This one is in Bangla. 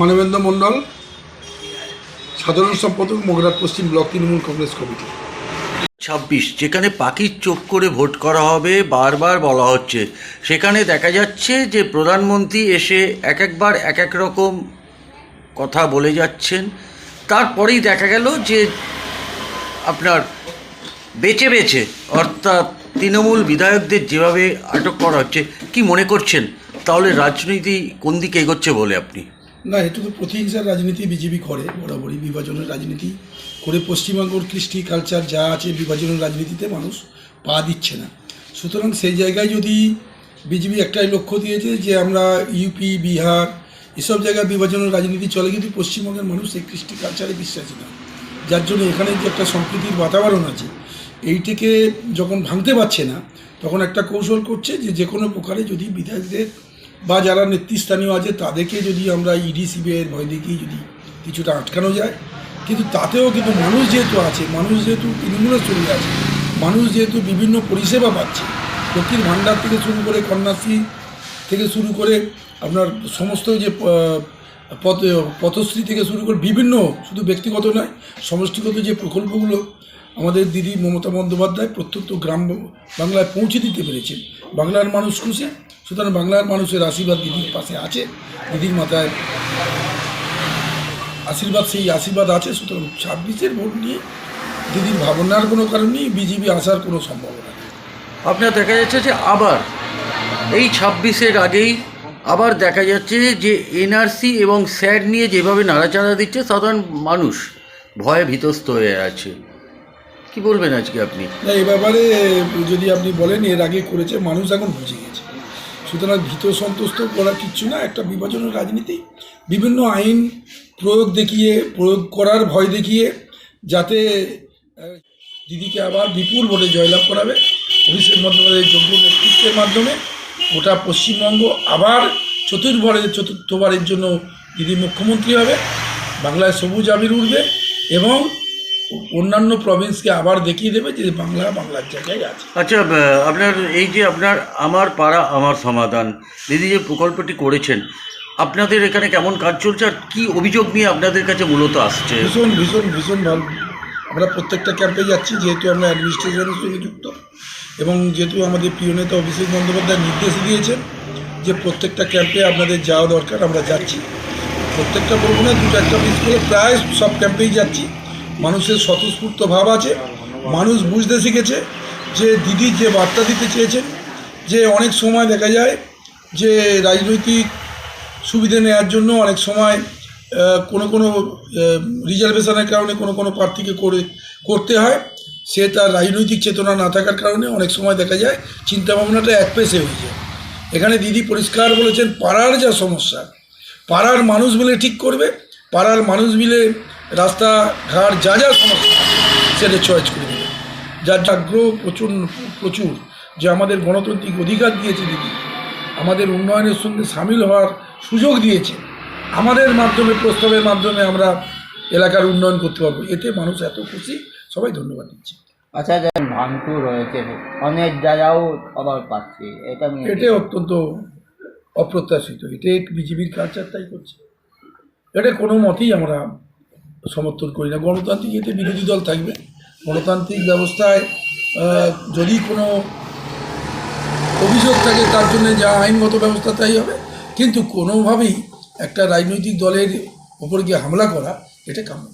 মানবেন্দ্র মণ্ডল, সাধারণ সম্পাদক মগরাট পশ্চিম ব্লক তৃণমূল কংগ্রেস কমিটি। ছাব্বিশ, যেখানে পাখির চোখ করে ভোট করা হবে, বারবার বলা হচ্ছে। সেখানে দেখা যাচ্ছে যে প্রধানমন্ত্রী এসে এক একবার এক এক রকম কথা বলে যাচ্ছেন। তারপরেই দেখা গেল যে আপনার বেছে বেছে অর্থাৎ তৃণমূল বিধায়কদের যেভাবে আটক করা হচ্ছে, কি মনে করছেন? তাহলে রাজনীতি কোন দিকে এগোচ্ছে বলে আপনি? না এটা তো প্রতিহিংসার রাজনীতি বিজেপি করে, বরাবরই বিভাজনের রাজনীতি করে। পশ্চিমবঙ্গের কৃষ্টি কালচার যা আছে বিভাজনের রাজনীতিতে মানুষ পা দিচ্ছে না। সুতরাং সেই জায়গায় যদি বিজেপি একটাই লক্ষ্য দিয়েছে যে আমরা ইউপি বিহার, এসব জায়গায় বিভাজনের রাজনীতি চলে, কিন্তু পশ্চিমবঙ্গের মানুষ এই কৃষ্টি কালচারে বিশ্বাসী না। যার জন্য এখানে যে একটা সম্প্রীতির বাতাবরণ আছে, এইটিকে যখন ভাঙতে পারছে না, তখন একটা কৌশল করছে যে যে কোনো প্রকারে যদি বিধায়কদের বা যারা নেতৃস্থানীয় আছে, তাদেরকে যদি আমরা ইডি সিবিআইয়ের ভয় দেখিয়ে যদি কিছুটা আটকানো যায়, কিন্তু তাতেও কিন্তু মানুষ যেহেতু আছে, মানুষ যেহেতু তৃণমূলে চলে আছে, মানুষ যেহেতু বিভিন্ন পরিষেবা পাচ্ছে, লক্ষ্মীর ভাণ্ডার থেকে শুরু করে কন্যাশ্রী থেকে শুরু করে আপনার সমস্ত যে পথ, পথশ্রী থেকে শুরু করে বিভিন্ন শুধু ব্যক্তিগত নয়, সমষ্টিগত যে প্রকল্পগুলো আমাদের দিদি মমতা বন্দ্যোপাধ্যায় প্রত্যন্ত গ্রাম বাংলায় পৌঁছে দিতে পেরেছেন। বাংলার মানুষ খুশি, সুতরাং বাংলার মানুষের আশীর্বাদ দিদির পাশে আছে, দিদির মাথায় আশীর্বাদ, সেই আশীর্বাদ আছে, সুতরাং ছাব্বিশের ভোট নিয়ে দিদির ভাবনার কোনো কারণ নেই, বিজেপি আসার কোনো সম্ভাবনা নেই। আপনার দেখা যাচ্ছে যে আবার এই ছাব্বিশের আগেই আবার দেখা যাচ্ছে যে এনআরসি এবং স্যাড নিয়ে যেভাবে নাড়াচাড়া দিচ্ছে, সাধারণ মানুষ ভয়ে ভীতস্ত হয়ে আছে। কি বলবেন আজকে আপনি? না, এ ব্যাপারে যদি আপনি বলেন, এর আগে করেছে, মানুষ এখন বুঝে গেছে। সুতরাং ভীত সন্তুষ্ট করা কিচ্ছু না, একটা বিভাজনের রাজনীতি। বিভিন্ন আইন প্রয়োগ দেখিয়ে, প্রয়োগ করার ভয় দেখিয়ে, যাতে দিদিকে আবার বিপুল ভোটে জয়লাভ করাবে। অভিষেক বন্দ্যোপাধ্যায়ের যোগ্য নেতৃত্বের মাধ্যমে গোটা পশ্চিমবঙ্গ আবার চতুর্বারের চতুর্থবারের জন্য দিদি মুখ্যমন্ত্রী হবে বাংলায় সবুজ আবির উঠবে এবং অন্যান্য প্রভিন্সকে আবার দেখিয়ে দেবে যে বাংলা বাংলার জায়গায় আছে। আচ্ছা আপনার এই যে আপনার আমার পাড়া আমার সমাধান দিদি যে প্রকল্পটি করেছেন আপনাদের এখানে কেমন কাজ চলছে আর কী অভিযোগ নিয়ে আপনাদের কাছে মূলত আসছে? ভীষণ ভীষণ ভীষণ ভালো। আমরা প্রত্যেকটা ক্যাম্পে যাচ্ছি যেহেতু আমরা অ্যাডমিনিস্ট্রেশনের সঙ্গে যুক্ত। এবং যেহেতু আমাদের প্রিয় নেতা অভিষেক বন্দ্যোপাধ্যায় নির্দেশ দিয়েছেন যে প্রত্যেকটা ক্যাম্পে আপনাদের যাওয়া দরকার, আমরা যাচ্ছি। প্রত্যেকটা বলব না দুটো একটা মিস করে প্রায় সব ক্যাম্পেই যাচ্ছি। মানুষের স্বতঃস্ফূর্ত ভাব আছে, মানুষ বুঝতে শিখেছে যে দিদি যে বার্তা দিতে চেয়েছেন, যে অনেক সময় দেখা যায় যে রাজনৈতিক সুবিধে নেওয়ার জন্য অনেক সময় কোনো কোনো রিজার্ভেশনের কারণে কোনো কোনো প্রার্থীকে করে, করতে হয়। সে তার রাজনৈতিক চেতনা না থাকার কারণে অনেক সময় দেখা যায় চিন্তাভাবনাটা এক পেশে হয়ে যায়। এখানে দিদি পরিষ্কার বলেছেন, পাড়ার যা সমস্যা, পাড়ার মানুষ মিলে ঠিক করবে, পাড়ার মানুষ মিলে রাস্তাঘাট যা যা সমস্যা সেটা চয়েস করে দেবে। যার আগ্রহ প্রচুর প্রচুর যে আমাদের গণতান্ত্রিক অধিকার দিয়েছে দিদি, আমাদের উন্নয়নের সঙ্গে সামিল হওয়ার সুযোগ দিয়েছে। আমাদের মাধ্যমে, প্রস্তাবের মাধ্যমে আমরা এলাকার উন্নয়ন করতে পারব। এতে মানুষ এত খুশি সবাই ধন্যবাদ দিচ্ছি। আচ্ছা যেমন ভাঙচুর হয়েছে অনেক জায়গাও খবর পাচ্ছি। এটা নিয়ে এটা অত্যন্ত অপ্রত্যাশিত। এটা বিজেপির কালচার তাই করছে। এটা কোনো মতেই আমরা সমর্থন করি না। গণতান্ত্রিক এতে বিরোধী দল থাকবে। গণতান্ত্রিক ব্যবস্থায় যদি কোনো অভিযোগ থাকে তার জন্য যা আইনগত ব্যবস্থা তাই হবে। কিন্তু কোনোভাবেই একটা রাজনৈতিক দলের ওপর গিয়ে হামলা করা এটা কাম্য।